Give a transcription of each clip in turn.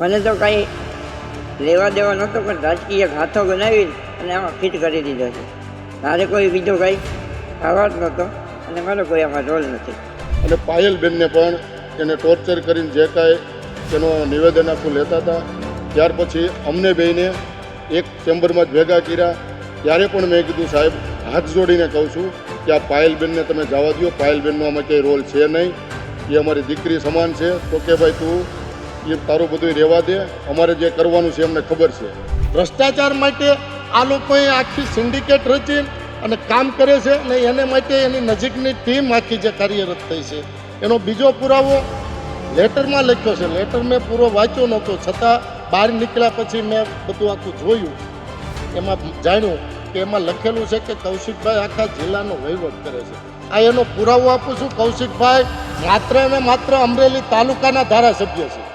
મને તો કાંઈ લેવા દેવા નહોતો, પણ રાજકીય હાથો બનાવી અને આમાં ફિટ કરી દીધો છે. મારે કોઈ બીજો કાંઈ જ નહોતો અને મારો કોઈ આમાં રોલ નથી. અને પાયલબેનને પણ એને ટોર્ચર કરીને જે કાંઈ તેનો નિવેદન આખું લેતા હતા. ત્યાર પછી અમને બેને એક ચેમ્બરમાં જ ભેગા કર્યા. ત્યારે પણ મેં કીધું, સાહેબ, હાથ જોડીને કહું છું કે આ પાયલબેનને તમે જવા દો પાયલબેનનો આમાં કંઈ રોલ છે નહીં. એ અમારી દીકરી સમાન છે. તો કે ભાઈ તું એ તારું બધું રહેવા દે. અમારે જે કરવાનું છે એમને ખબર છે. ભ્રષ્ટાચાર માટે આ લોકોએ આખી સિન્ડિકેટ રચી અને કામ કરે છે અને એને માટે એની નજીકની ટીમ આખી જે કાર્યરત થઈ છે. એનો બીજો પુરાવો લેટરમાં લખ્યો છે. લેટર મેં પૂરો વાંચ્યો નહોતો. છતાં બહાર નીકળ્યા પછી મેં બધું આખું જોયું. એમાં જાણ્યું કે એમાં લખેલું છે કે કૌશિકભાઈ આખા જિલ્લાનો વહીવટ કરે છે. આ એનો પુરાવો આપું છું. કૌશિકભાઈ માત્ર ને માત્ર અમરેલી તાલુકાના ધારાસભ્ય છે.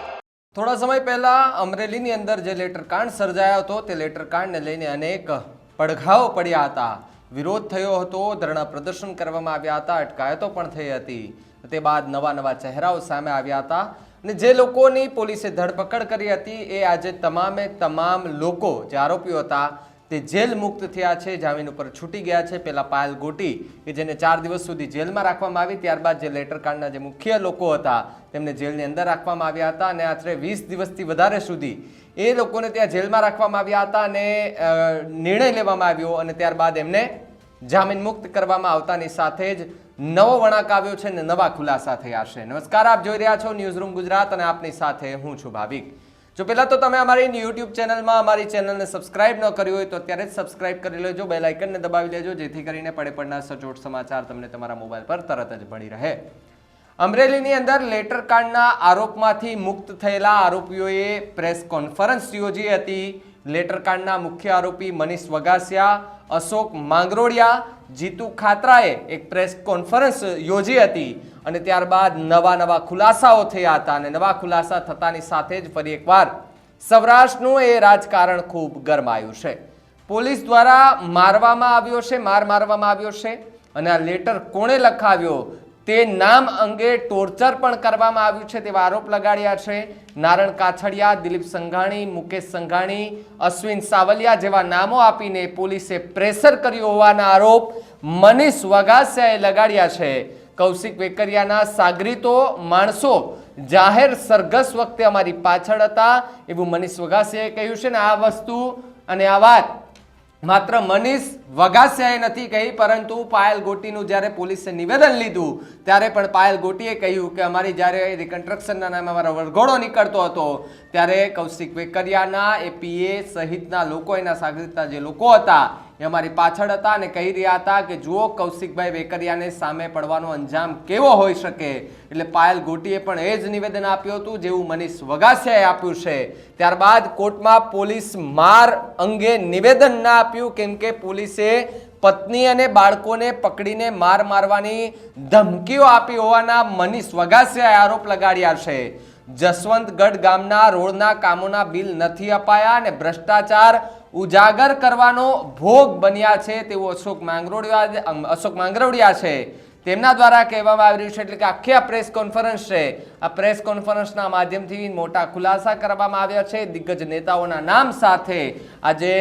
થોડા સમય પહેલા અમરેલીની અંદર જે લેટર કાંડ સર્જાયો હતો, તે લેટર કાંડને લઈને અનેક પડઘાઓ પડ્યા હતા. વિરોધ થયો હતો, ધરણા પ્રદર્શન કરવામાં આવ્યા હતા, અટકાયતો પણ થઈ હતી. તે બાદ નવા નવા ચહેરાઓ સામે આવ્યા હતા અને જે લોકોની પોલીસે ધરપકડ કરી હતી, એ આજે તમામે તમામ લોકો જે આરોપીઓ હતા તે જેલ મુક્ત થયા છે, જામીન ઉપર છૂટી ગયા છે. પેલા પાયલ ગોટી, કે જેને ચાર દિવસ સુધી જેલમાં રાખવામાં આવી, ત્યારબાદ જે લેટર કાર્ડના જે મુખ્ય લોકો હતા, તેમને જેલની અંદર રાખવામાં આવ્યા હતા. અને આશરે વીસ દિવસથી વધારે સુધી એ લોકોને ત્યાં જેલમાં રાખવામાં આવ્યા હતા અને નિર્ણય લેવામાં આવ્યો અને ત્યારબાદ એમને જામીન મુક્ત કરવામાં આવતાની સાથે જ નવો વળાંક આવ્યો છે અને નવા ખુલાસા થયા છે. નમસ્કાર, આપ જોઈ રહ્યા છો ન્યૂઝ રૂમ ગુજરાત અને આપની સાથે હું છું ભાવિક. જો પહેલાં તો તમે અમારી યુટ્યુબ ચેનલમાં અમારી ચેનલને સબસ્ક્રાઇબ ન કરી હોય તો અત્યારે જ સબસ્ક્રાઇબ કરી લેજો બેલ આઇકનને દબાવી લેજો, જેથી કરીને પડે પડના સચોટ સમાચાર તમને તમારા મોબાઈલ પર તરત જ મળી રહે. અમરેલીની અંદર લેટર કાર્ડના આરોપમાંથી મુક્ત થયેલા આરોપીઓએ પ્રેસ કોન્ફરન્સ યોજી હતી. લેટર કાર્ડના મુખ્ય આરોપી મનીષ વગાસિયા, અશોક માંગરોડિયા જીતુ ખાતરાએ એક પ્રેસ કોન્ફરન્સ યોજી હતી અને ત્યારબાદ નવા નવા ખુલાસાઓ થયા હતા અને નવા ખુલાસા થતાની સાથે જ ફરી એકવાર સૌરાષ્ટ્રનું એ રાજકારણ ખૂબ ગરમાયું છે. પોલીસ દ્વારા મારવામાં આવ્યો છે, માર મારવામાં આવ્યો છે અને આ લેટર કોણે લખાવ્યો તે નામ અંગે ટોર્ચર પણ કરવામાં આવ્યું છે. તેવા આરોપ લગાડ્યા છે. નારણ કાછડિયા, દિલીપ સંઘાણી, મુકેશ સંઘાણી, અશ્વિન સાવલિયા જેવા નામો આપીને પોલીસે પ્રેશર કર્યું હોવાના આરોપ મનીષ વગાસિયાએ લગાડ્યા છે. કૌશિક વેકરિયાના સાગરીતો માણસો જાહેર સરઘસ વખતે અમારી પાછળ હતા એવું મનીષ વગાસિયાએ કહ્યું છે. ને આ વસ્તુ અને આ વાત માત્ર મનીષ વગાસિયાએ નથી કહી, પરંતુ પાયલ ગોટીનું જ્યારે પોલીસે નિવેદન લીધું, ત્યારે પણ પાયલ ગોટીએ કહ્યું કે અમારી જ્યારે રિકન્સ્ટ્રક્શનના નામે અમારો વરઘોડો નીકળતો હતો, ત્યારે કૌશિક વેકરિયાના, એપીએ સહિતના લોકો એના સાગરીતના જે લોકો હતા, એ અમારી પાછળ હતા અને કહી રહ્યા હતા કે જુઓ કૌશિકભાઈ વેકરિયાને સામે પડવાનો અંજામ કેવો હોઈ શકે. એટલે પાયલ ગોટીએ પણ એ જ નિવેદન આપ્યું હતું જેવું મનીષ વગાસિયાએ આપ્યું છે. ત્યારબાદ કોર્ટમાં પોલીસ માર અંગે નિવેદન ના આપ્યું, કેમ કે પોલીસે પત્ની અને બાળકોને પકડીને માર મારવાની ધમકીઓ આપી હોવાના મનીષ વઘાસિયાએ આરોપ લગાડ્યા છે. જસવંતગઢ ગામના રોડના કામોના બિલ નથી અપાયા અને ભ્રષ્ટાચાર ઉજાગર કરવાનો ભોગ બન્યા છે તેવું અશોક માંગરોડિયા અશોક માંગરોડિયા છે. તેમના દ્વારા કહેવામાં આવી રહ્યું છે એટલે કે આખી આ પ્રેસ કોન્ફરન્સ છે. આ પ્રેસ કોન્ફરન્સના માધ્યમથી મોટા ખુલાસા કરવામાં આવ્યા છે. દિગ્ગજ નેતાઓના નામ સાથે આજે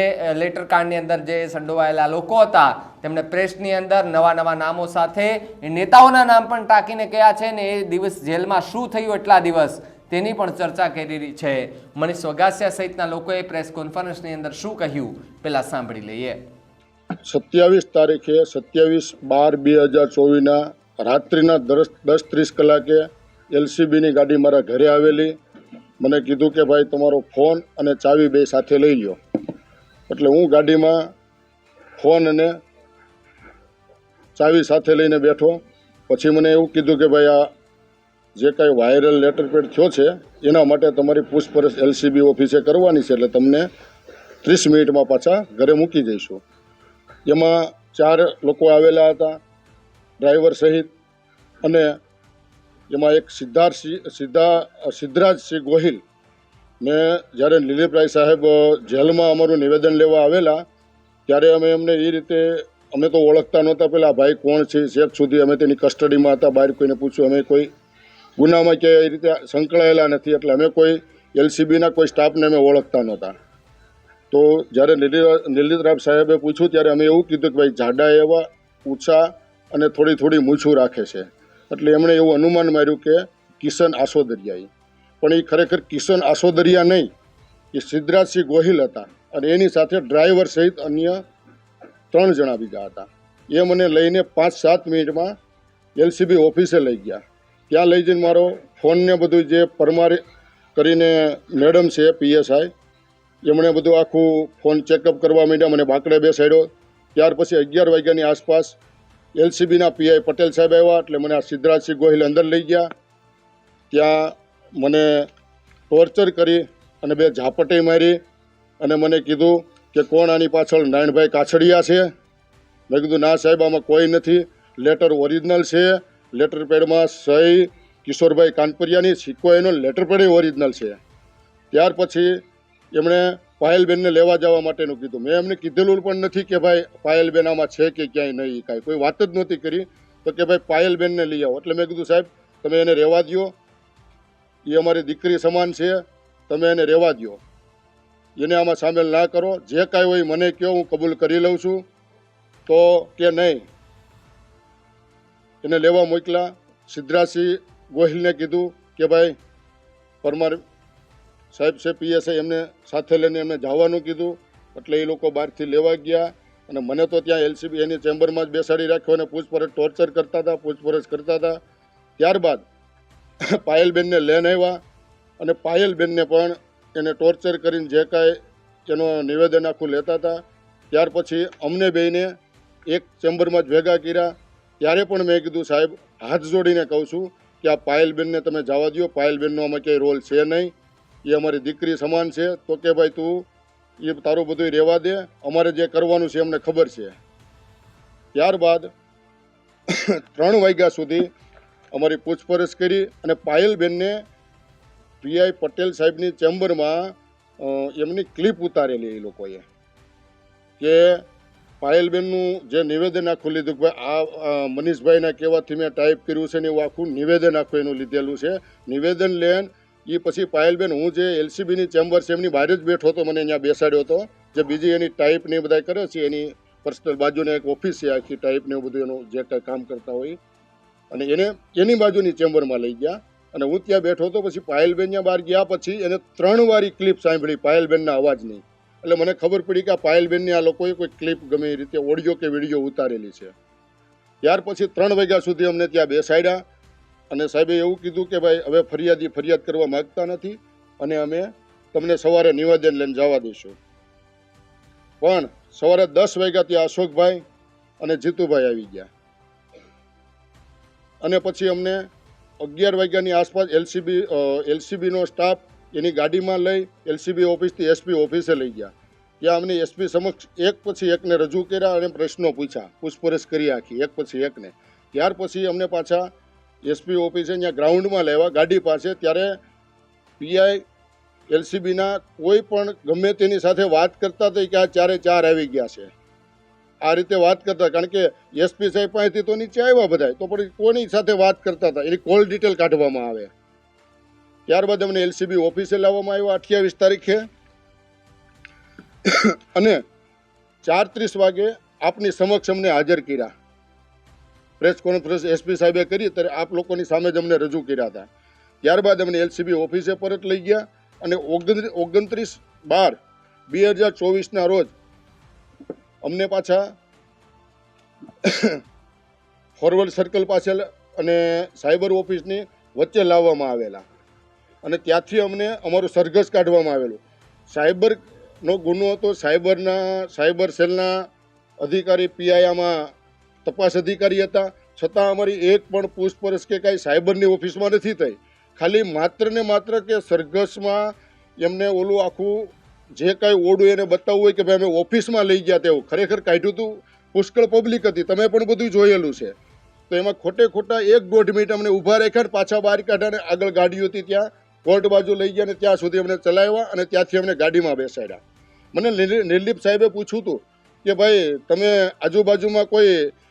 લેટર કાર્ડની અંદર જે સંડોવાયેલા લોકો હતા તેમણે પ્રેસની અંદર નવા નવા નામો સાથે એ નેતાઓના નામ પણ ટાંકીને કયા છે ને એ દિવસ જેલમાં શું થયું એટલા દિવસ તેની પણ ચર્ચા કરી છે. મનીષ વગાસિયા સહિતના લોકોએ પ્રેસ કોન્ફરન્સની અંદર શું કહ્યું? પહેલાં સાંભળી લઈએ. સત્યાવીસ તારીખે સત્યાવીસ બાર બે હજાર ચોવીસના રાત્રિના દસ દસ ત્રીસ કલાકે એલસીબીની ગાડી મારા ઘરે આવેલી. મને કીધું કે ભાઈ તમારો ફોન અને ચાવી બે સાથે લઈ લ્યો. એટલે હું ગાડીમાં ફોન અને ચાવી સાથે લઈને બેઠો. પછી મને એવું કીધું કે ભાઈ આ જે કાંઈ વાયરલ લેટર પેડ થયો છે, એના માટે તમારી પૂછપરછ એલસીબી ઓફિસે કરવાની છે, એટલે તમને ત્રીસ મિનિટમાં પાછા ઘરે મૂકી જઈશું. એમાં ચાર લોકો આવેલા હતા, ડ્રાઈવર સહિત અને એમાં એક સિદ્ધાર્થ સિદ્ધા સિદ્ધરાજસિંહ ગોહિલ. મેં જ્યારે લીલીપરાય સાહેબ જેલમાં અમારું નિવેદન લેવા આવેલા, ત્યારે અમે એમને એ રીતે, અમે તો ઓળખતા નહોતા પહેલાં ભાઈ કોણ છે શેખ સુધી અમે તેની કસ્ટડીમાં હતા, બહાર કોઈને પૂછ્યું, અમે કોઈ ગુનામાં કે એ રીતે સંકળાયેલા નથી, એટલે અમે કોઈ એલસીબીના કોઈ સ્ટાફને અમે ઓળખતા નહોતા. તો જ્યારે નિલિતરામ સાહેબે પૂછ્યું, ત્યારે અમે એવું કીધું કે ભાઈ, જાડા એવા ઊંચા અને થોડી થોડી મૂછું રાખે છે. એટલે એમણે એવું અનુમાન માર્યું કે કિશન આસોદરિયાઈ. પણ એ ખરેખર કિશન આસોદરિયા નહીં, એ સિદ્ધરાજસિંહ ગોહિલ હતા અને એની સાથે ડ્રાઈવર સહિત અન્ય ત્રણ જણા બીજા હતા. એ મને લઈને પાંચ સાત મિનિટમાં એલસીબી ઓફિસે લઈ ગયા. ત્યાં લઈ જઈને મારો ફોનને બધું જે પરમારી કરીને મેડમ છે, પીએસઆઈ એમણે બધું આખું ફોન ચેકઅપ કરવા માંડ્યા, મને બાંકડે બેસાડ્યો. ત્યાર પછી અગિયાર વાગ્યાની આસપાસ એલસીબીના પીઆઈ પટેલ સાહેબ આવ્યા, એટલે મને આ સિદ્ધરાજસિંહ ગોહિલ અંદર લઈ ગયા. ત્યાં મને ટોર્ચર કરી અને બે ઝાપટી મારી અને મને કીધું કે કોણ આની પાછળ નારાયણભાઈ કાછડિયા છે? મેં કીધું, ના સાહેબ, આમાં કોઈ નથી. લેટર ઓરિજિનલ છે. લેટર પેડમાં સહી કિશોરભાઈ કાનપરિયાની સિક્કો એનો લેટર પેડ ઓરિજિનલ છે. ત્યાર પછી એમણે પાયલબેનને લેવા જવા માટેનું કીધું. મેં એમને કીધેલું પણ નથી કે ભાઈ પાયલબેન આમાં છે કે ક્યાંય નહીં, કાંઈ. કોઈ વાત જ નહોતી કરી. તો કે ભાઈ પાયલબેનને લઈ આવો. એટલે મેં કીધું, સાહેબ, તમે એને રહેવા દો એ અમારી દીકરી સમાન છે. તમે એને રહેવા દો એને આમાં સામેલ ના કરો. જે કાંઈ હોય મને કહો હું કબૂલ કરી લઉં છું. તો કે નહીં. એને લેવા મોકલા. સિદ્ધરાજસિંહ ગોહિલને કીધું કે ભાઈ, પરમાર સાહેબ છે પીએસઆઈ એમને સાથે લઈને એમને જવાનું કીધું. એટલે એ લોકો બહારથી લેવા ગયા અને મને તો ત્યાં એલસીબી એની ચેમ્બરમાં જ બેસાડી રાખ્યો અને પૂછપરછ ટોર્ચર કરતા હતા, પૂછપરછ કરતા હતા. ત્યારબાદ પાયલબેનને લઈને આવ્યા અને પાયલબેનને પણ એને ટોર્ચર કરીને જે કાંઈ એનો નિવેદન આખું લેતા હતા. ત્યાર પછી અમને બેને એક ચેમ્બરમાં જ ભેગા કર્યા. ત્યારે પણ મેં કીધું, સાહેબ, હાથ જોડીને કહું છું કે આ પાયલબેનને તમે જવા દો પાયલબેનનો આમાં ક્યાંય રોલ છે નહીં. એ અમારી દીકરી સમાન છે. તો કે ભાઈ તું એ તારું બધું રહેવા દે. અમારે જે કરવાનું છે અમને ખબર છે. ત્યારબાદ ત્રણ વાગ્યા સુધી અમારી પૂછપરછ કરી અને પાયલબેનને પીઆઈ પટેલ સાહેબની ચેમ્બરમાં એમની ક્લિપ ઉતારેલી એ લોકોએ. કે પાયલબેનનું જે નિવેદન આખું લીધું કે ભાઈ, આ મનીષભાઈના કહેવાથી મેં ટાઈપ કર્યું છે ને એવું આખું નિવેદન આખું એનું લીધેલું છે. નિવેદન લેન એ પછી પાયલબેન, હું જે એલસીબીની ચેમ્બર છે, એમની બહાર જ બેઠો હતો, મને અહીંયા બેસાડ્યો હતો. જે બીજી એની ટાઈપ ને એ બધા કરે છે, એની પર્સનલ બાજુને એક ઓફિસ છે, આખી ટાઈપ ને એવું બધું એનું જે કાંઈ કામ કરતા હોય. અને એને, એની બાજુની ચેમ્બરમાં લઈ ગયા. અને હું ત્યાં બેઠો હતો, પછી પાયલબેન ત્યાં બહાર ગયા પછી એને ત્રણ વાર ક્લિપ સાંભળી, પાયલબેનના અવાજની. એટલે મને ખબર પડી કે આ પાયલબેનની આ લોકોએ કોઈ ક્લિપ ગમે એ રીતે ઓડિયો કે વીડિયો ઉતારેલી છે. ત્યાર પછી ત્રણ વાગ્યા સુધી અમને ત્યાં બેસાડ્યા. અને સાહેબે એવું કીધું કે ભાઈ, હવે ફરિયાદી ફરિયાદ કરવા માગતા નથી અને અમે તમને સવારે નિવેદન લઈને જવા દઈશું. પણ સવારે દસ વાગ્યાથી અશોકભાઈ અને જીતુભાઈ આવી ગયા. અને પછી અમને અગિયાર વાગ્યાની આસપાસ એલસીબી એલસીબીનો સ્ટાફ એની ગાડીમાં લઈ એલસીબી ઓફિસથી એસપી ઓફિસે લઈ ગયા. ત્યાં અમને એસપી સમક્ષ એક પછી એકને રજૂ કર્યા અને પ્રશ્નો પૂછ્યા, પૂછપરછ કરી આખી, એક પછી એકને. ત્યાર પછી અમને પાછા એસપી ઓફિસે અહીંયા ગ્રાઉન્ડમાં લેવા ગાડી પાસે ત્યારે પીઆઈ એલસીબીના કોઈ પણ ગમે તેની સાથે વાત કરતા હતા કે આ ચારે ચાર આવી ગયા છે. આ રીતે વાત કરતા, કારણ કે એસપી સાહેબ પાસેથી તો નીચે આવ્યા બધા, તો પણ કોની સાથે વાત કરતા હતા? એની કોલ ડિટેલ કાઢવામાં આવે. ત્યારબાદ અમને એલસીબી ઓફિસે લાવવામાં આવ્યો અઠ્યાવીસ તારીખે. અને ચાર ત્રીસ વાગે આપની સમક્ષ અમને હાજર કર્યા. પ્રેસ કોન્ફરન્સ એસપી સાહેબે કરી ત્યારે આપ લોકોની સામે જ અમને રજૂ કર્યા હતા. ત્યારબાદ અમને એલસીબી ઓફિસે પરત લઈ ગયા અને ઓગણ ઓગણત્રીસ બાર બે હજાર ચોવીસના રોજ અમને પાછા ફોરવર્ડ સર્કલ પાસે અને સાયબર ઓફિસની વચ્ચે લાવવામાં આવેલા. અને ત્યાંથી અમને અમારું સરઘસ કાઢવામાં આવેલું. સાયબરનો ગુનો હતો. સાયબરના સાયબર સેલના અધિકારી પીઆઈ આમાં તપાસ અધિકારી હતા. છતાં અમારી એક પણ પૂછપરછ કે કાંઈ સાયબરની ઓફિસમાં નથી થઈ. ખાલી માત્ર ને માત્ર કે સરઘસમાં એમને ઓલું આખું જે કાંઈ ઓડું એને બતાવવું હોય કે ભાઈ અમે ઓફિસમાં લઈ ગયા તેવું. ખરેખર કાઢ્યું હતું પુષ્કળ પબ્લિક હતી. તમે પણ બધું જોયેલું છે. તો એમાં ખોટે ખોટા એક દોઢ મિનિટ અમને ઊભા રાખ્યા પાછા બહાર કાઢ્યા અને આગળ ગાડીઓ હતી ત્યાં. કોર્ટ બાજુ લઈ ગયા અને ત્યાં સુધી અમને ચલાવ્યા અને ત્યાંથી અમને ગાડીમાં બેસાડ્યા. મને નિર્લી- સાહેબે પૂછ્યું હતું કે ભાઈ, તમે આજુબાજુમાં કોઈ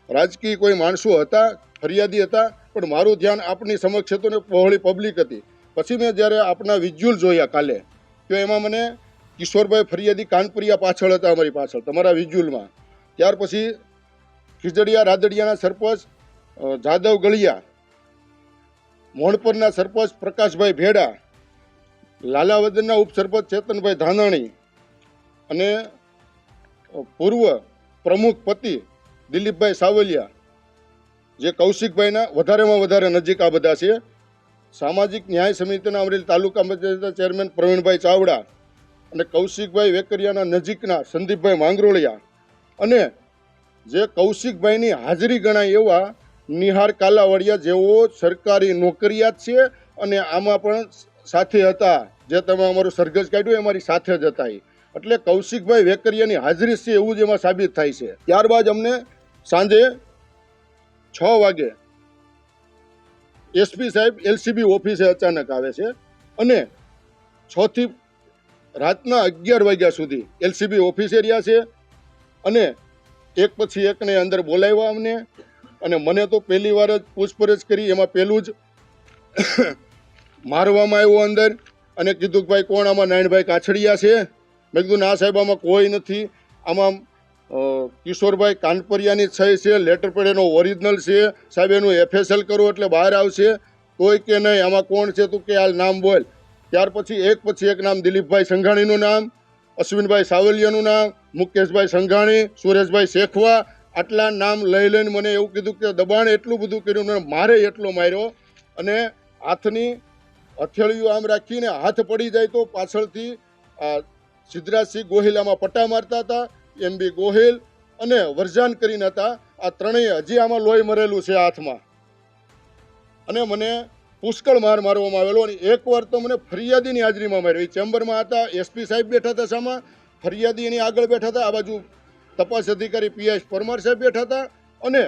રાજકીય કોઈ માણસો હતા, ફરિયાદી હતા, પણ મારું ધ્યાન આપની સમક્ષ હતું ને પહોળી પબ્લિક હતી. પછી મેં જ્યારે આપણા વિઝ્યુઅલ જોયા કાલે, તો એમાં મને કિશોરભાઈ ફરિયાદી કાનપુરિયા પાછળ હતા અમારી પાછળ, તમારા વિઝ્યુઅલમાં ત્યાર પછી ખીજડીયા રાદડિયાના સરપંચ જાદવ ગળિયા, મોણપરના સરપંચ પ્રકાશભાઈ ભેડા, લાલાવદનના ઉપસરપંચ ચેતનભાઈ ધાનાણી અને પૂર્વ પ્રમુખ પતિ દિલીપભાઈ સાવલિયા, જે કૌશિકભાઈના વધારેમાં વધારે નજીક આ બધા છે. સામાજિક ન્યાય સમિતિના અમરેલી તાલુકા પંચાયતના ચેરમેન પ્રવીણભાઈ ચાવડા અને કૌશિકભાઈ વેકરિયાના નજીકના સંદીપભાઈ માંગરોળિયા અને જે કૌશિકભાઈની હાજરી ગણાય એવા નિહાર કાલાવડિયા જેઓ સરકારી નોકરિયાત છે અને આમાં પણ સાથે હતા. જે તમે અમારું સરઘસ કાઢ્યું એ અમારી સાથે જ હતા એટલે કૌશિકભાઈ વેકરિયાની હાજરી છે એવું જ એમાં સાબિત થાય છે. ત્યારબાદ અમને સાંજે છ વાગે એસપી સાહેબ, એલસીબી ઓફિસે અચાનક આવે છે અને છ થી રાતના અગિયાર વાગ્યા સુધી એલસીબી ઓફિસે રહ્યા છે અને એક પછી એકને અંદર બોલાવ્યા અમને અને મને તો પહેલી વાર જ પૂછપરછ કરી, એમાં પહેલું જ મારવામાં આવ્યો અંદર અને કીધું કે ભાઈ કોણ આમાં નારાયણભાઈ કાછડિયા છે? મેં કીધું, ના સાહેબ, આમાં કોઈ નથી. આમાં કિશોરભાઈ કાનપરિયાની સહી છે, લેટર પેડ એનો ઓરિજિનલ છે. સાહેબ, એનું એફએસએલ કરો એટલે બહાર આવશે. કોઈ કે નહીં, આમાં કોણ છે તું કે હાલ નામ બોલ. ત્યાર પછી એક પછી એક નામ દિલીપભાઈ સંઘાણીનું નામ, અશ્વિનભાઈ સાવલિયાનું નામ, મુકેશભાઈ સંઘાણી, સુરેશભાઈ શેખવા, આટલા નામ લઈ લઈને મને એવું કીધું કે દબાણ એટલું બધું કર્યું મને મારે એટલો માર્યો અને હાથની હથેળીઓ આમ રાખીને હાથ પડી જાય તો પાછળથી આ સિદ્ધરાજસિંહ ગોહિલામાં પટ્ટા મારતા હતા. એમ બી ગોહિલ અને વરજાન કરીને હતા. આ ત્રણેય હજી આમાં લોહી મરેલું છે હાથમાં. અને મને પુષ્કળ માર મારવામાં આવેલો અને એકવાર તો મને ફરિયાદીની હાજરીમાં માર્યો. એ ચેમ્બરમાં હતા, એસપી સાહેબ બેઠા હતા સામા. ફરિયાદી એની આગળ બેઠા હતા, આ બાજુ તપાસ અધિકારી પીએસ પરમાર સાહેબ બેઠા હતા. અને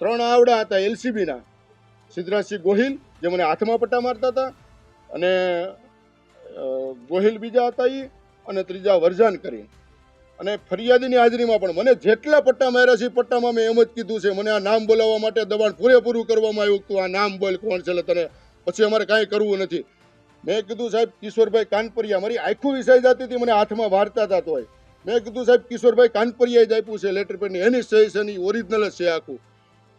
ત્રણ આવડા હતા એલસીબીના, સિદ્ધરાજસિંહ ગોહિલ, જે મને હાથમાં પટ્ટા મારતા હતા. અને ગોહિલ બીજા હતા એ અને ત્રીજા વરજાન કરી અને ફરિયાદીની હાજરીમાં પણ મને જેટલા પટ્ટા માર્યા છે પટ્ટામાં મેં એમ જ કીધું છે, મને આ નામ બોલાવવા માટે દબાણ પૂરેપૂરું કરવામાં આવ્યું હતું. આ નામ બોલ કોણ છે તને? પછી અમારે કાંઈ કરવું નથી. મેં કીધું, સાહેબ, કિશોરભાઈ કાનપરિયા, મારી આખું વિષય જતી હતી, મને હાથમાં વાર્તા થતો હોય મેં કીધું, સાહેબ, કિશોરભાઈ કાનપરિયાએ જ આપ્યું છે લેટર પેડની એની સહી છે એની ઓરિજિનલ જ છે આખું.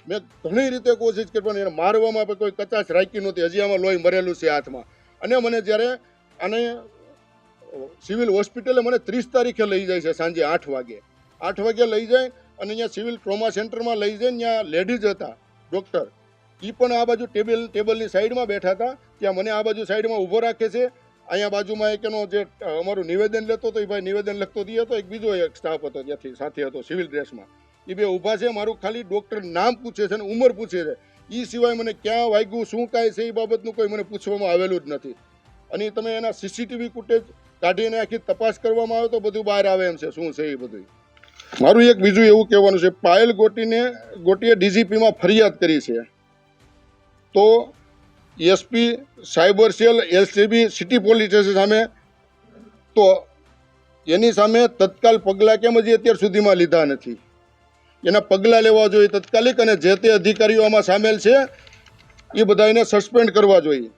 મેં ઘણી રીતે કોશિશ કરી, પણ એને મારવામાં કોઈ કચાશ રાખી નહોતી. હજી આમાં લોહી મરેલું છે હાથમાં. અને મને જ્યારે આને સિવિલ હોસ્પિટલે મને ત્રીસ તારીખે લઈ જાય છે, સાંજે આઠ વાગે. આઠ વાગે લઈ જાય અને અહીંયા સિવિલ ટ્રોમા સેન્ટરમાં લઈ જાય, ત્યાં લેડીઝ હતા, ડૉક્ટર. એ પણ આ બાજુ ટેબલ, ટેબલની સાઈડમાં બેઠા હતા, ત્યાં મને આ બાજુ સાઈડમાં ઊભો રાખે છે. અહીંયા બાજુમાં એક એનો જે અમારું નિવેદન લેતો હતો એ ભાઈ નિવેદન લખતો દઈએ હતો, એક બીજો એક સ્ટાફ હતો ત્યાંથી, સાથે હતો, સિવિલ ડ્રેસમાં. એ બે ઊભા છે, મારું ખાલી ડૉક્ટર નામ પૂછે છે અને ઉંમર પૂછે છે. એ સિવાય મને ક્યાં વાગ્યું, શું કાંઈ છે એ બાબતનું કોઈ મને પૂછવામાં આવેલું જ નથી. અને તમે એના સીસીટીવી ફૂટેજ કાઢીને આખી તપાસ કરવામાં આવે તો બધું બહાર આવે એમ છે, શું છે એ બધું. મારું એક બીજું એવું કહેવાનું છે, પાયલ ગોટીને, ગોટીએ ડીજીપીમાં ફરિયાદ કરી છે. તો SP cyber cell LCB city police station સામે. તો એની સામે તત્કાલ પગલાં કેમ હજી અત્યાર સુધીમાં લીધા નથી? એના પગલાં લેવા જોઈએ તત્કાલિક અને જે તે અધિકારીઓ આમાં સામેલ છે, એ બધાને સસ્પેન્ડ કરવા જોઈએ.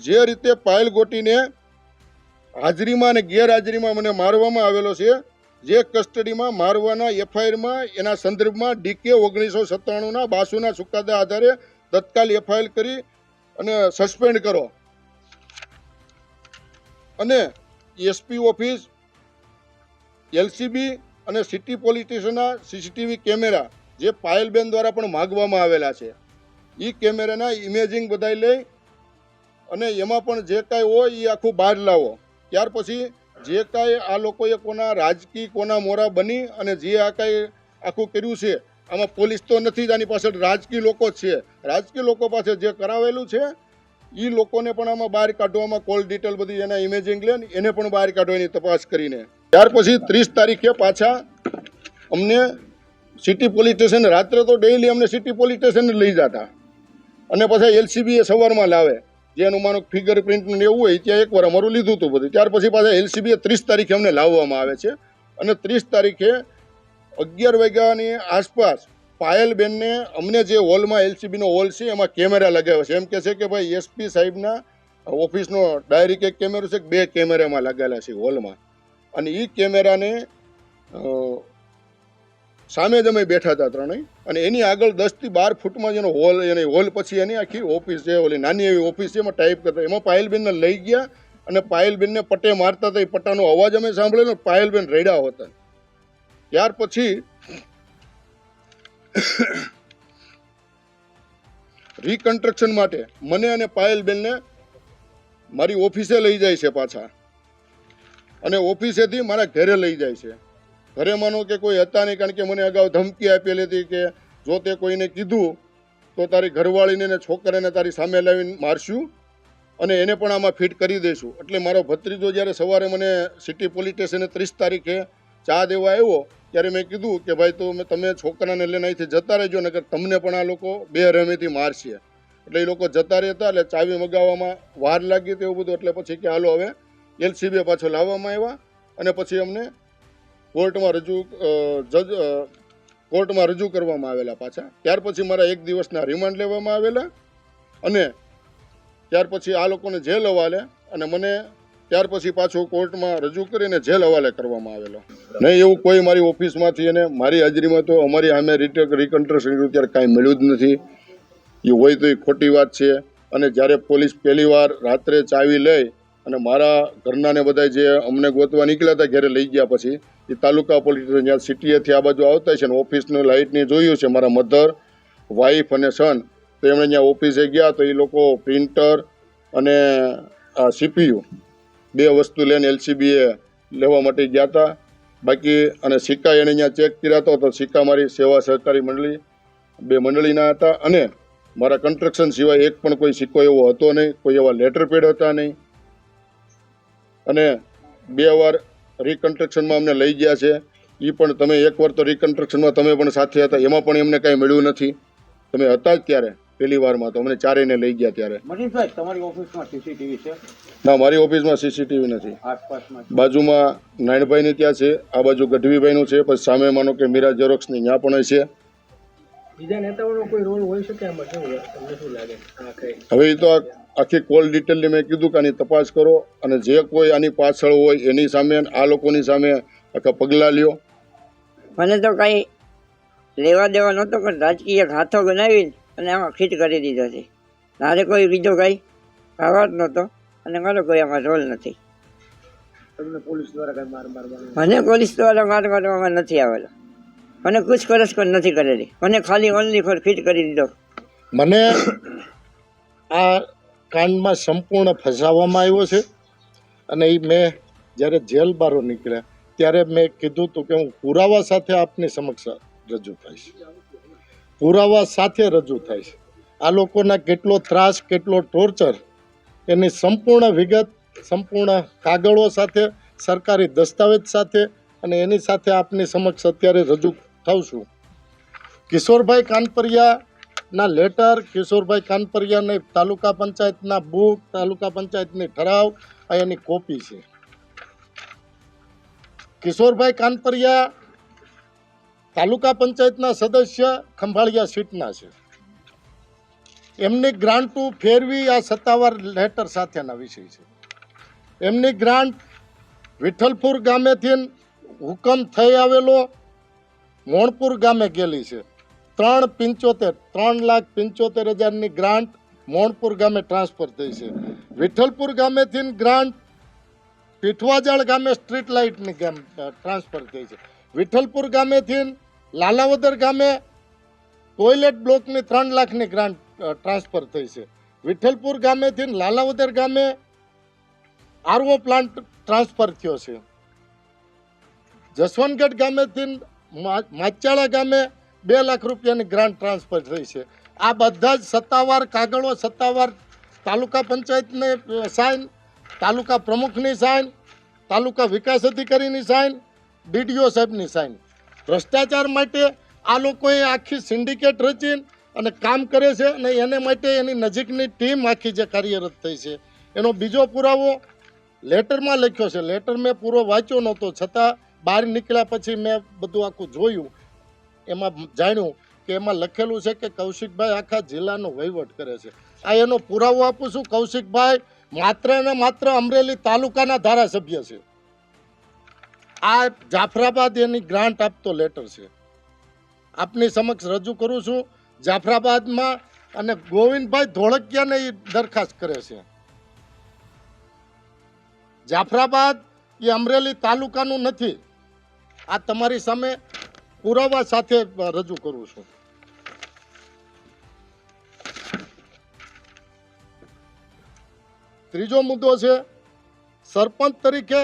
જે રીતે પાયલ ગોટીને હાજરીમાં અને ગેરહાજરીમાં મને મારવામાં આવેલો છે. જે કસ્ટડીમાં મારવાના એફઆઈઆરમાં, એના સંદર્ભમાં ડીકે ઓગણીસો સત્તાણુંના બાસુના ચુકાદા આધારે તત્કાલ એફઆઈઆર કરી અને સસ્પેન્ડ કરો. અને એસપી ઓફિસ, એલસીબી અને સિટી પોલીસ સ્ટેશનના સીસીટીવી કેમેરા જે પાયલબેન દ્વારા પણ માગવામાં આવેલા છે. એ કેમેરાના ઇમેજિંગ બધાય લઈ અને એમાં પણ જે કાંઈ હોય એ આખું બહાર લાવો. ત્યાર પછી જે કાંઈ આ લોકોએ કોના રાજકીય, કોના મોરા બની અને જે આ કાંઈ આખું કર્યું છે, આમાં પોલીસ તો નથી જ આની પાછળ, રાજકીય લોકો છે. રાજકીય લોકો પાસે જે કરાવેલું છે એ લોકોને પણ આમાં બહાર કાઢવામાં કોલ ડિટેલ બધી એના ઇમેજિંગ લે એને પણ બહાર કાઢવાની તપાસ કરીને. ત્યાર પછી ત્રીસ તારીખે પાછા અમને સિટી પોલીસ સ્ટેશન, રાત્રે તો ડેઈલી અમને સિટી પોલીસ સ્ટેશન લઈ જતા. અને પછી એલસીબી એ સવારમાં લાવે. જે અનુમાનો માનો ફિંગર એવું હોય ત્યાં એકવાર અમારું લીધું હતું બધું. ત્યાર પછી પાછા એલસીબીએ ત્રીસ તારીખે અમને લાવવામાં આવે છે. અને ત્રીસ તારીખે અગિયાર વાગ્યાની આસપાસ પાયલબેનને અમને જે હોલમાં એલસીબીનો હોલ છે એમાં કેમેરા લગાવ્યા છે. એમ કે છે કે ભાઈ એસપી સાહેબના ઓફિસનો ડાયરેક્ટ એક કેમેરો છે બે કેમેરામાં લગાવેલા છે હોલમાં. અને એ કેમેરાને સામે જ અમે બેઠા હતા ત્રણેય. અને એની આગળ દસથી બાર ફૂટમાં જેનો હોલ, એની હોલ પછી એની આખી ઓફિસ છે, ઓલી નાની એવી ઓફિસ છે, એમાં ટાઈપ કરતા એમાં પાયલબેનને લઈ ગયા અને પાયલબેનને પટ્ટે મારતા હતા. એ પટ્ટાનો અવાજ અમે સાંભળ્યો પાયલબેન રેડા હતા. ત્યાર પછી રિકન્સ્ટ્રક્શન માટે મને અને પાયલબેનને મારી ઓફિસે લઈ જાય છે પાછા. અને ઓફિસેથી મારા ઘરે લઈ જાય છે. ઘરે માનો કે કોઈ હતા નહીં, કારણ કે મને અગાઉ ધમકી આપેલી હતી કે જો તે કોઈને કીધું, તો તારી ઘરવાળીને ને છોકરાને તારી સામે લાવીને મારશું અને એને પણ આમાં ફિટ કરી દઈશું એટલે મારો ભત્રીજો જ્યારે સવારે મને સિટી પોલીસ સ્ટેશને ત્રીસ તારીખે ચા દેવા આવ્યો, ત્યારે મેં કીધું કે ભાઈ તો મેં તમે છોકરાને લઈને અહીંથી જતા રહેજો, નકર તમને પણ આ લોકો બે રમેથી મારશે. એટલે એ લોકો જતા રહેતા, એટલે ચાવી મગાવવામાં વાર લાગી તેવું બધું. એટલે પછી કે હાલો હવે એલસીબી પાછો લાવવામાં આવ્યા અને પછી અમને કોર્ટમાં રજૂ જજ કોર્ટમાં રજૂ કરવામાં આવેલા પાછા. ત્યાર પછી મારા એક દિવસના રિમાન્ડ લેવામાં આવેલા અને ત્યાર પછી આ લોકોને જેલ હવાલે અને મને ત્યાર પછી પાછો કોર્ટમાં રજૂ કરીને જેલ હવાલે કરવામાં આવેલો. નહીં, એવું કોઈ મારી ઓફિસમાંથી અને મારી હાજરીમાં તો અમારી સામે રિટેક રિકન્સ્ટ્રક્શન કર્યું ત્યારે કાંઈ મળ્યું જ નથી. એ હોય તો એ ખોટી વાત છે. અને જ્યારે પોલીસ પહેલીવાર રાત્રે ચાવી લઈ અને મારા ઘરનાને બધા જે અમને ગોતવા નીકળ્યા હતા ઘરે લઈ ગયા પછી, એ તાલુકા પોલીસ જ્યાં સિટીએથી આ બાજુ આવતા છે ને ઓફિસનું લાઇટની જોયું છે મારા મધર વાઈફ અને સન, તો એમણે ત્યાં ઓફિસે ગયા તો એ લોકો પ્રિન્ટર અને, આ સીપીયુ બે વસ્તુ લઈને એલસીબીએ લેવા માટે ગયા હતા બાકી અને સિક્કા એને ત્યાં ચેક કર્યા હતા તો સિક્કા મારી સેવા સહકારી મંડળી, બે મંડળીના હતા અને મારા કન્સ્ટ્રક્શન સિવાય એક પણ કોઈ સિક્કો એવો હતો નહીં, કોઈ એવા લેટર પેડ હતા નહીં. અને બે વાર રિકન્સ્ટ્રક્શનમાં અમને લઈ ગયા છે. એ પણ તમે એકવાર તો રિકન્સ્ટ્રક્શનમાં તમે પણ સાથે હતા એમાં પણ એમને કાંઈ મળ્યું નથી. તમે હતા જ ત્યારે પહેલી વારમાં તો અમને ચારેયને લઈ ગયા ત્યારે. મનીષભાઈ તમારી ઓફિસમાં સીસીટીવી છે? ના મારી ઓફિસમાં સીસીટીવી નથી. આસપાસમાં બાજુમાં નાયણભાઈની ત્યાં છે આ બાજુ ગઢવીભાઈનું છે પછી સામે માનો કે મીરા ઝેરોક્સની ત્યાં પણ છે. બીજા નેતાઓનો કોઈ રોલ હોઈ શકે આમાં શું તમને શું લાગે? હવે એ તો આખી કોલ ડિટેલની મેં કીધું કે આની તપાસ કરો અને જે કોઈ આની પાછળ હોય એની સામે આ લોકોની સામે આખા પગલાં લ્યો. મને તો કાંઈ લેવા દેવા નહોતો પણ રાજકીય હાથો બનાવી અને આમાં ફિટ કરી દીધો છે. મારે કોઈ બીજો કાંઈ ભાવ જ નહોતો અને મારો કોઈ આમાં રોલ નથી. તમને પોલીસ દ્વારા કઈ માર મારવાનું મને પોલીસ દ્વારા માર મારવામાં નથી આવેલો. મને પૂછપરછ પણ નથી કરેલી. મને ખાલી ઓનલી ફોર ફિટ કરી દીધો. મને આ કાંડમાં સંપૂર્ણ ફસાવવામાં આવ્યો છે અને એ મેં જ્યારે જેલ બારો નીકળ્યા ત્યારે મેં કીધું હતું કે હું પુરાવા સાથે આપની સમક્ષ રજૂ થઈશ. પુરાવા સાથે રજૂ થઈશ. આ લોકોના કેટલો ત્રાસ, કેટલો ટોર્ચર, એની સંપૂર્ણ વિગત, સંપૂર્ણ કાગળો સાથે, સરકારી દસ્તાવેજ સાથે અને એની સાથે આપની સમક્ષ અત્યારે રજૂ થઉં છું. કિશોરભાઈ કાનપરિયાના લેટર, કિશોરભાઈ કાનપરિયાને તાલુકા પંચાયતના બુક, તાલુકા પંચાયતની ઠરાવ, આ એની કોપી છે. કિશોરભાઈ કાનપરિયા તાલુકા પંચાયતના સદસ્ય ખંભાળિયા સીટના છે. એમની ગ્રાન્ટુ ફેરવી આ સત્તાવાર લેટર સાથેના વિષય છે. એમની ગ્રાન્ટ વિઠ્ઠલપુર ગામેથી હુકમ થઈ આવેલો મોણપુર ગામે ગયેલી છે. ત્રણ પંચોતેર, ત્રણ લાખ પંચોતેર હજારની ગ્રાન્ટ મોણપુર ગામે ટ્રાન્સફર થઈ છે. વિઠ્ઠલપુર ગામેથી ગ્રાન્ટ પીઠવાજાળ ગામે સ્ટ્રીટ લાઇટની ગામ ટ્રાન્સફર થઈ છે. વિઠ્ઠલપુર ગામેથી લાલાવદર ગામે ટોયલેટ બ્લોકની ત્રણ લાખની ગ્રાન્ટ ટ્રાન્સફર થઈ છે. વિઠ્ઠલપુર ગામેથી લાલાવદર ગામે આરવો પ્લાન્ટ ટ્રાન્સફર થયો છે. જસવંતગઢ ગામેથી માચાળા ગામે બે લાખ રૂપિયાની ગ્રાન્ટ ટ્રાન્સફર થઈ છે. આ બધા જ સત્તાવાર કાગળો, સત્તાવાર તાલુકા પંચાયતને સાઇન તાલુકા પ્રમુખની સાઇન તાલુકા વિકાસ અધિકારીની સાઇન ડીડીઓ સાહેબની સાઇન ભ્રષ્ટાચાર માટે આ લોકોએ આખી સિન્ડિકેટ રચીને અને કામ કરે છે અને એને માટે એની નજીકની ટીમ આખી જે કાર્યરત થઈ છે. એનો બીજો પુરાવો લેટરમાં લખ્યો છે. લેટર મેં પૂરો વાંચ્યો નહોતો. છતાં બહાર નીકળ્યા પછી મેં બધું આખું જોયું. એમાં જાણ્યું કે એમાં લખેલું છે કે કૌશિકભાઈ આખા જિલ્લાનો વહીવટ કરે છે. આ એનો પુરાવો આપું છું. કૌશિકભાઈ માત્ર ને માત્ર અમરેલી તાલુકાના ધારાસભ્ય છે. આ જાફરાબાદ એની ગ્રાન્ટ આપતો લેટર છે. આપની સમક્ષ રજૂ કરું છું. જાફરાબાદમાં અને ગોવિંદભાઈ ધોળકિયાને એ દરખાસ્ત કરે છે. જાફરાબાદ એ અમરેલી તાલુકાનું નથી. આ તમારી સામે પુરાવા સાથે રજૂ કરું છું. ત્રીજો મુદ્દો છે, સરપંચ તરીકે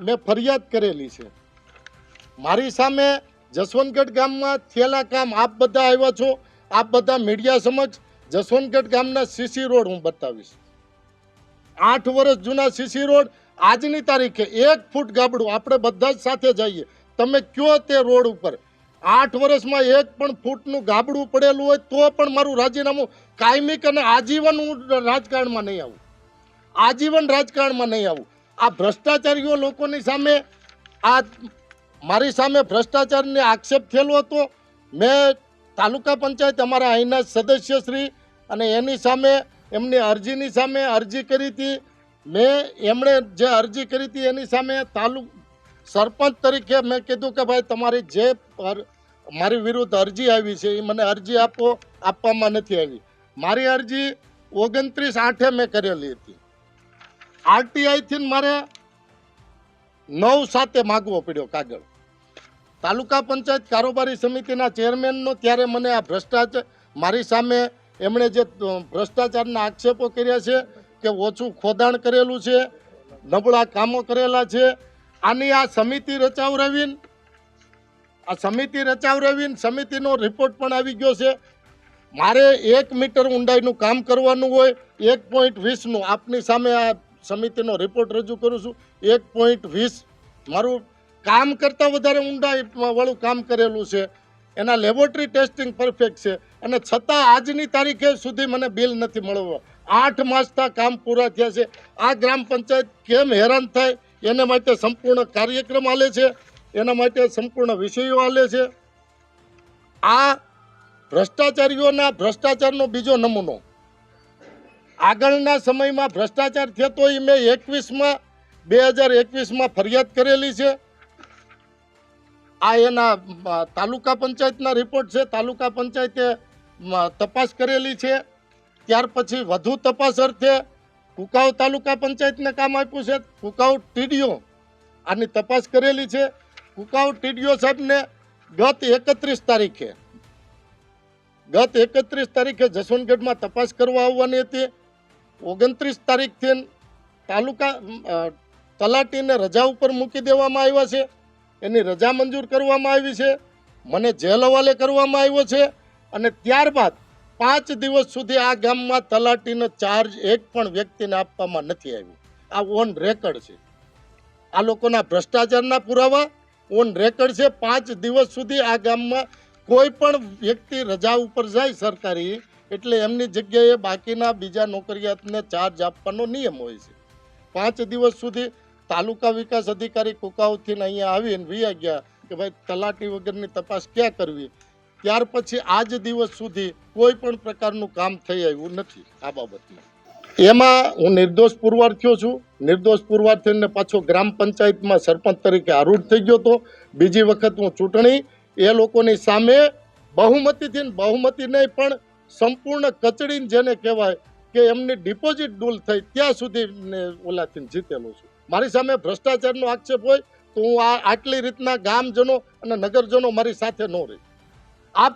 મેં ફરિયાદ કરેલી છે. મારી સામે જસવંતગઢ ગામમાં થયેલા કામ આપ બધા આવ્યા છો, આપ બધા મીડિયા સમક્ષ જસવંતગઢ ગામના સીસી રોડ હું બતાવીશ. આઠ વર્ષ જૂના સીસી રોડ આજની તારીખે એક ફૂટ ગાબડું. આપણે બધા જ સાથે જઈએ. તમે કયો તે રોડ ઉપર? આઠ વર્ષમાં એક પણ ફૂટનું ગાબડું પડેલું હોય તો પણ મારું રાજીનામું કાયમિક અને આજીવન હું રાજકારણમાં નહીં આવું. આજીવન રાજકારણમાં નહીં આવું. આ ભ્રષ્ટાચારીઓ લોકોની સામે આ મારી સામે ભ્રષ્ટાચારને આક્ષેપ થયેલો હતો. મેં તાલુકા પંચાયત અમારા અહીંના સદસ્યશ્રી અને એની સામે એમની અરજીની સામે અરજી કરી હતી. મેં એમણે જે અરજી કરી હતી એની સામે તાલુ સરપંચ તરીકે મેં કીધું કે ભાઈ તમારી જે મારી વિરુદ્ધ અરજી આવી છે, એ મને અરજી આપો, આપવામાં નથી આવી. મારી અરજી ઓગણત્રીસ આઠે મેં કરેલી હતી. આરટીઆઈથી મારે નવ સાતે માગવો પડ્યો કાગળ. તાલુકા પંચાયત કારોબારી સમિતિના ચેરમેનનો ત્યારે મને આ ભ્રષ્ટાચાર મારી સામે એમણે જે ભ્રષ્ટાચારના આક્ષેપો કર્યા છે કે ઓછું ખોદાણ કરેલું છે, નબળા કામો કરેલા છે આની આ સમિતિ રચાવરાવીને આ સમિતિ રચાવરાવીને સમિતિનો રિપોર્ટ પણ આવી ગયો છે. મારે એક મીટર ઊંડાઈનું કામ કરવાનું હોય, એક પોઈન્ટ વીસનું, આપની સામે આ સમિતિનો રિપોર્ટ રજૂ કરું છું. એક પોઈન્ટ વીસ મારું કામ કરતાં વધારે ઊંડાઈ વાળું કામ કરેલું છે. એના લેબોરેટરી ટેસ્ટિંગ પરફેક્ટ છે. અને છતાં આજની તારીખે સુધી મને બિલ નથી મળવો. આઠ માસના કામ પૂરા થયા છે. આ ગ્રામ પંચાયત કેમ હેરાન થાય? એના માટે સંપૂર્ણ કાર્યક્રમ આલે છે, એના માટે સંપૂર્ણ વિષયો આલે છે. આ ભ્રષ્ટાચારીઓના ભ્રષ્ટાચારનો બીજો નમૂનો. આગળના સમયમાં ભ્રષ્ટાચાર થતો એ મેં એકવીસમાં બે હજાર એકવીસમાં ફરિયાદ કરેલી છે. આ એના તાલુકા પંચાયતના રિપોર્ટ છે, તાલુકા પંચાયતે તપાસ કરેલી છે. ત્યાર પછી વધુ તપાસ અર્થે કુકાવ તાલુકા પંચાયતને કામ આપ્યું છે. કુકાવ ટીડીઓ આની તપાસ કરેલી છે. કુકાવ ટીડીઓ સાહેબને ગત એકત્રીસ તારીખે, ગત એકત્રીસ તારીખે જસવંતગઢમાં તપાસ કરવા આવવાની હતી. ઓગણત્રીસ તારીખથી તાલુકા તલાટીને રજા ઉપર મૂકી દેવામાં આવ્યા છે. એની રજા મંજૂર કરવામાં આવી છે. મને જેલ હવાલે કરવામાં આવ્યો છે. અને ત્યારબાદ પાંચ દિવસ સુધી આ ગામમાં તલાટીનો ચાર્જ એક પણ વ્યક્તિને આપવામાં નથી આવ્યો. આ ઓન રેકર્ડ છે. આ લોકોના ભ્રષ્ટાચારના પુરાવા ઓન રેકર્ડ છે. પાંચ દિવસ સુધી આ ગામમાં કોઈ પણ વ્યક્તિ રજા ઉપર જાય સરકારી, એટલે એમની જગ્યાએ બાકીના બીજા નોકરિયાતને ચાર્જ આપવાનો નિયમ હોય છે. પાંચ દિવસ સુધી તાલુકા વિકાસ અધિકારી કુકાઉથી અહીંયા આવીને વી ગયા કે ભાઈ તલાટી વગરની તપાસ ક્યાં કરવી? ત્યાર પછી આજ દિવસ સુધી કોઈ પણ પ્રકારનું કામ થઈ આવ્યું નથી આ બાબતમાં. એમાં હું નિર્દોષ પુરવાર થયો છું. નિર્દોષ પુરવાર થઈને પાછો ગ્રામ પંચાયતમાં સરપંચ તરીકે આરૂઢ થઈ ગયો હતો. બીજી વખત હું ચૂંટણી એ લોકોની સામે બહુમતીથી બહુમતી નહીં, પણ સંપૂર્ણ કચડીને જેને કહેવાય કે એમની ડિપોઝિટ ડૂલ થઈ ત્યાં સુધી ઓલાથી જીતેલો છું. મારી સામે ભ્રષ્ટાચારનો આક્ષેપ હોય તો હું આ આટલી રીતના ગામજનો અને નગરજનો મારી સાથે ન રહે. આપ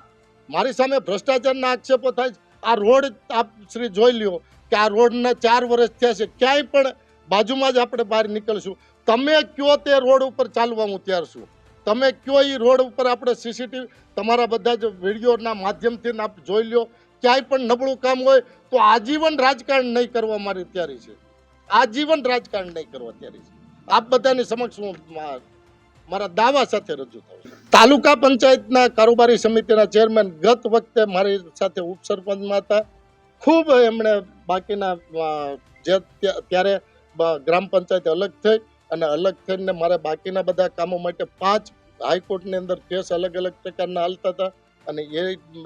મારી સામે ભ્રષ્ટાચારના આક્ષેપો થાય. આ રોડ આપ શ્રી જોઈ લ્યો કે આ રોડના ચાર વર્ષ થયા છે. ક્યાંય પણ બાજુમાં જ આપણે બહાર નીકળશું. તમે કયો તે રોડ ઉપર ચાલવા હું તૈયાર છું? તમે કયો એ રોડ ઉપર આપણે સીસીટીવી તમારા બધા જ વિડીયોના માધ્યમથી આપ જોઈ લ્યો. ક્યાંય પણ નબળું કામ હોય તો આજીવન રાજકારણ નહીં કરવા મારી તૈયારી છે. આજીવન રાજકારણ નહીં કરવા તૈયારી છે. આપ બધાની સમક્ષ હું મારા દાવા સાથે રજૂ થયો તાલુકા પંચાયતના કારોબારી સમિતિના ચેરમેન ગત વખતે મારી સાથે ઉપસરપંચમાં હતા. ખૂબ એમણે બાકીના જે ત્યારે ગ્રામ પંચાયત અલગ થઈ અને અલગ થઈને મારે બાકીના બધા કામો માટે પાંચ હાઈકોર્ટની અંદર કેસ અલગ અલગ પ્રકારના હાલતા હતા અને એ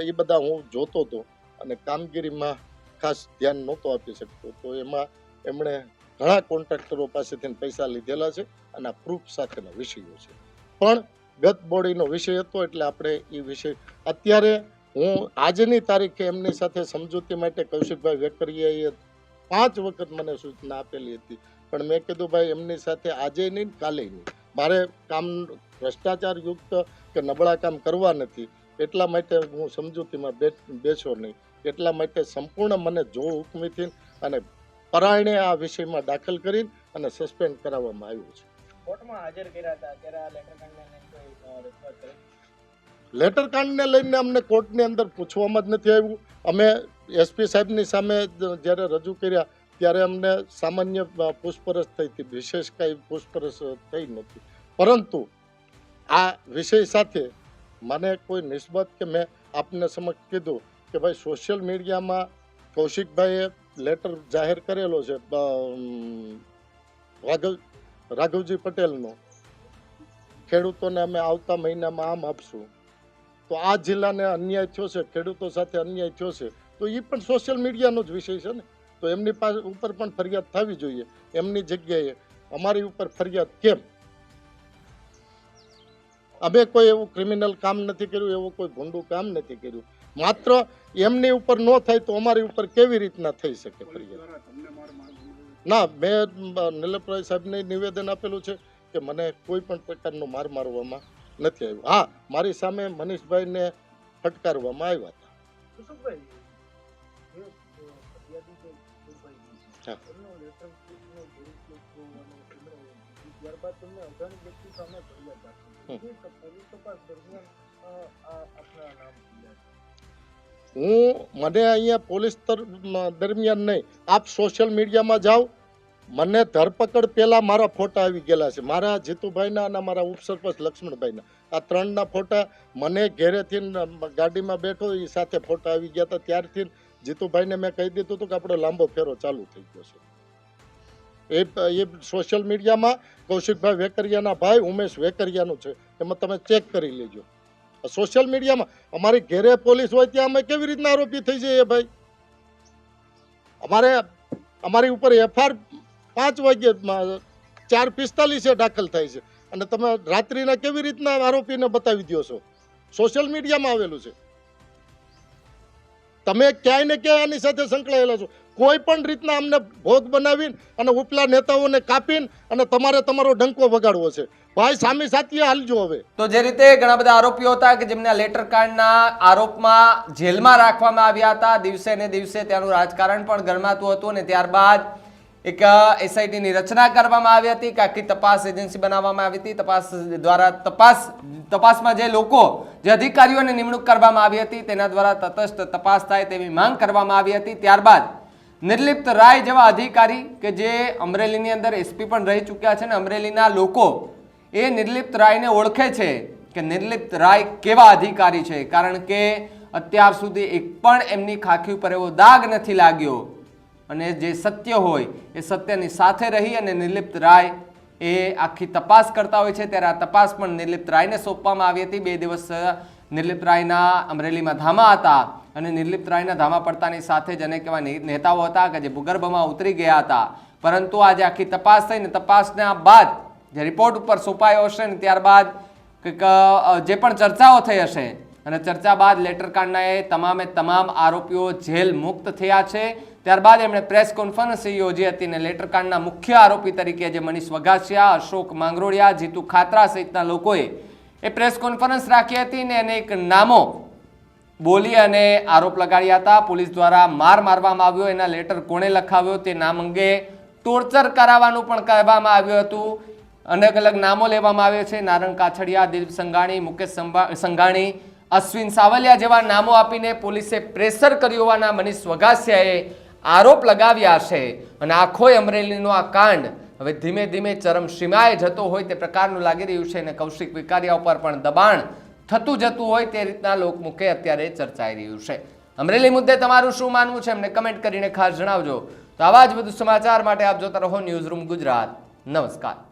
એ બધા હું જોતો હતો અને કામગીરીમાં ખાસ ધ્યાન નહોતો આપી શકતો. તો એમાં એમણે ઘણા કોન્ટ્રાક્ટરો પાસેથી પૈસા લીધેલા છે અને આ પ્રૂફ સાથેના વિષયો છે. પણ ગત બોડીનો વિષય હતો એટલે આપણે એ વિષય અત્યારે હું આજની તારીખે એમની સાથે સમજૂતી માટે કૌશિકભાઈ વેકરિયાએ પાંચ વખત મને સૂચના આપેલી હતી. પણ મેં કીધું, ભાઈ, એમની સાથે આજે નહીં, કાલે નહીં. મારે કામ ભ્રષ્ટાચાર યુક્ત કે નબળા કામ કરવા નથી. એટલા માટે હું સમજૂતીમાં બેઠ બેસો નહીં. એટલા માટે સંપૂર્ણ મને જો હુકમીથી અને પરાયણે આ વિષયમાં દાખલ કરી અને સસ્પેન્ડ કરાવવામાં આવ્યું છે. કોર્ટમાં હાજર કર્યા હતા ત્યારે આ લેટર કાંડને લઈને અમને કોર્ટની અંદર પૂછવામાં જ નથી આવ્યું. અમે એસપી સાહેબની સામે જ્યારે રજૂ કર્યા ત્યારે અમને સામાન્ય પૂછપરછ થઈ હતી. વિશેષ કાંઈ પૂછપરછ થઈ નથી. પરંતુ આ વિષય સાથે મને કોઈ નિસ્બત કે મેં આપને સમક્ષ કીધું કે ભાઈ સોશિયલ મીડિયામાં કૌશિકભાઈએ લેટર જાહેર કરેલો છે રાઘવ, રાઘવજી પટેલનો. ખેડૂતોને અમે આવતા મહિનામાં આમ આપશું. તો આ જિલ્લાને અન્યાય થયો છે, ખેડૂતો સાથે અન્યાય થયો છે, તો એ પણ સોશિયલ મીડિયાનો જ વિષય છે ને. તો એમની પાસે ઉપર પણ ફરિયાદ થવી જોઈએ. એમની જગ્યાએ અમારી ઉપર ફરિયાદ કેમ? અમે કોઈ એવું ક્રિમિનલ કામ નથી કર્યું, એવું કોઈ ભૂંડું કામ નથી કર્યું. માત્ર એમની ઉપર ન થાય તો અમારી ઉપર કેવી રીતના થઈ શકે ફરિયાદ? ના, મેં નિલપરાય સાહેબને નિવેદન આપેલું છે કે મને કોઈ પણ પ્રકારનો માર મારવામાં નથી આવ્યો. હા, મારી સામે મનીષભાઈને ફટકારવામાં આવ્યા હતા. ત્યારબાદ તમને અજાણી વ્યક્તિ સામે ફરિયાદ દાખલ તપાસ દરમિયાન આપના નામ. હું, મને અહીંયા પોલીસ દરમિયાન નહીં, આપ સોશિયલ મીડિયામાં જાઓ. મને ધરપકડ પહેલાં મારા ફોટા આવી ગયેલા છે. મારા જીતુભાઈના અને મારા ઉપસરપંચ લક્ષ્મણભાઈના. આ ત્રણના ફોટા મને ઘેરેથી ગાડીમાં બેઠો એ સાથે ફોટા આવી ગયા હતા. ત્યારથી જીતુભાઈને મેં કહી દીધું હતું કે આપણો લાંબો ફેરો ચાલુ થઈ ગયો છે. એ એ સોશિયલ મીડિયામાં કૌશિકભાઈ વેકરિયાના ભાઈ, ઉમેશ વેકરિયાનું છે. એમાં તમે ચેક કરી લેજો. સોશિયલ મીડિયામાં અમારી ઘેરે પોલીસ હોય ત્યાં અમે કેવી રીતના આરોપી થઈ જઈએ ભાઈ? અમારે અમારી ઉપર એફઆર પાંચ વાગ્યે ચાર પિસ્તાલીસે દાખલ થાય છે. અને તમે રાત્રિના કેવી રીતના આરોપીને બતાવી દો છો? સોશિયલ મીડિયામાં આવેલું છે. તમે ક્યાંય ને ક્યાંય આની સાથે સંકળાયેલા છો. કોઈ પણ રીતના અમને ભોગ બનાવીને અને ઉપલા નેતાઓને કાપીને અને તમારે તમારો ડંકો વગાડવો છે. ભાઈ, સામે સાથીએ હાલજો હવે. તો જે રીતે ઘણા બધા આરોપીઓ હતા કે જેમને લેટર કાર્ડના આરોપમાં જેલમાં રાખવામાં આવ્યા હતા, દિવસે ને દિવસે ત્યાંનું રાજકારણ પણ ગરમાતું હતું અને ત્યારબાદ એક એસઆઈટીની રચના કરવામાં આવી હતી કે આખી તપાસ એજન્સી બનાવવામાં આવી હતી. તપાસ દ્વારા તપાસ, તપાસમાં જે લોકો, જે અધિકારીઓની નિમણૂક કરવામાં આવી હતી, તેના દ્વારા તટસ્થ તપાસ થાય તેવી માંગ કરવામાં આવી હતી. ત્યારબાદ નિર્લિપ્ત રાય જેવા અધિકારી કે જે અમરેલીની અંદર એસપી પણ રહી ચૂક્યા છે ને અમરેલીના લોકો એ નિર્લિપ્ત રાયને ઓળખે છે કે નિર્લિપ્ત રાય કેવા અધિકારી છે? કારણ કે અત્યાર સુધી એક પણ એમની ખાખી ઉપર એવો દાગ નથી લાગ્યો. અને જે સત્ય હોય, એ સત્યની સાથે રહી અને નિર્લિપ્ત રાય એ આખી તપાસ કરતા હોય છે. ત્યારે આ તપાસ પણ નિર્લિપ્ત રાયને સોંપવામાં આવી હતી. બે દિવસ નિર્લિપ્ત રાયના અમરેલીમાં ધામા હતા અને નિર્લિપ્ત રાયના ધામા પડતાની સાથે જ અનેક એવા નેતાઓ હતા કે જે ભૂગર્ભમાં ઉતરી ગયા હતા. પરંતુ આજે આખી તપાસ થઈને તપાસના બાદ જે રિપોર્ટ ઉપર સોંપાયો હશે ને ત્યારબાદ જે પણ ચર્ચાઓ થઈ હશે, અને ચર્ચા બાદ લેટર કાંડના એ તમામે તમામ આરોપીઓ જેલ મુક્ત થયા છે. ત્યારબાદ એમણે પ્રેસ કોન્ફરન્સ યોજી હતી અને લેટર કાંડના મુખ્ય આરોપી તરીકે જે મનીષ વઘાસિયા, અશોક માંગરોળિયા, જીતુ ખાતરા સહિતના લોકોએ એ પ્રેસ કોન્ફરન્સ રાખી હતી ને એને એક નામો બોલી અને આરોપ લગાડ્યા હતા. પોલીસ દ્વારા માર મારવામાં આવ્યો, એના લેટર કોણે લખાવ્યો તે નામ અંગે ટોર્ચર કરાવવાનું પણ કહેવામાં આવ્યું હતું. અલગ અલગ નામો લેવામાં આવે છે. નારણ કાછડિયા, દિલીપ સંઘાણી, મુકેશ સંઘાણી, અશ્વિન સાવલિયા જેવા નામો આપીને પોલીસે પ્રેશર કર્યું હોવાના મનીષ વઘાસિયાએ આરોપ લગાવ્યા છે. અને આખોય અમરેલીનો આ કાંડ હવે ધીમે ધીમે ચરમસીમાએ જતો હોય તે પ્રકારનું લાગી રહ્યું છે અને કૌશિક વિકારિયા ઉપર પણ દબાણ થતું જતું હોય તે રીતના લોકમુખે અત્યારે ચર્ચાઈ રહ્યું છે. અમરેલી મુદ્દે તમારું શું માનવું છે? એમને કમેન્ટ કરીને ખાસ જણાવજો. તો આવા જ વધુ સમાચાર માટે આપ જોતા રહો ન્યૂઝ રૂમ ગુજરાત. નમસ્કાર.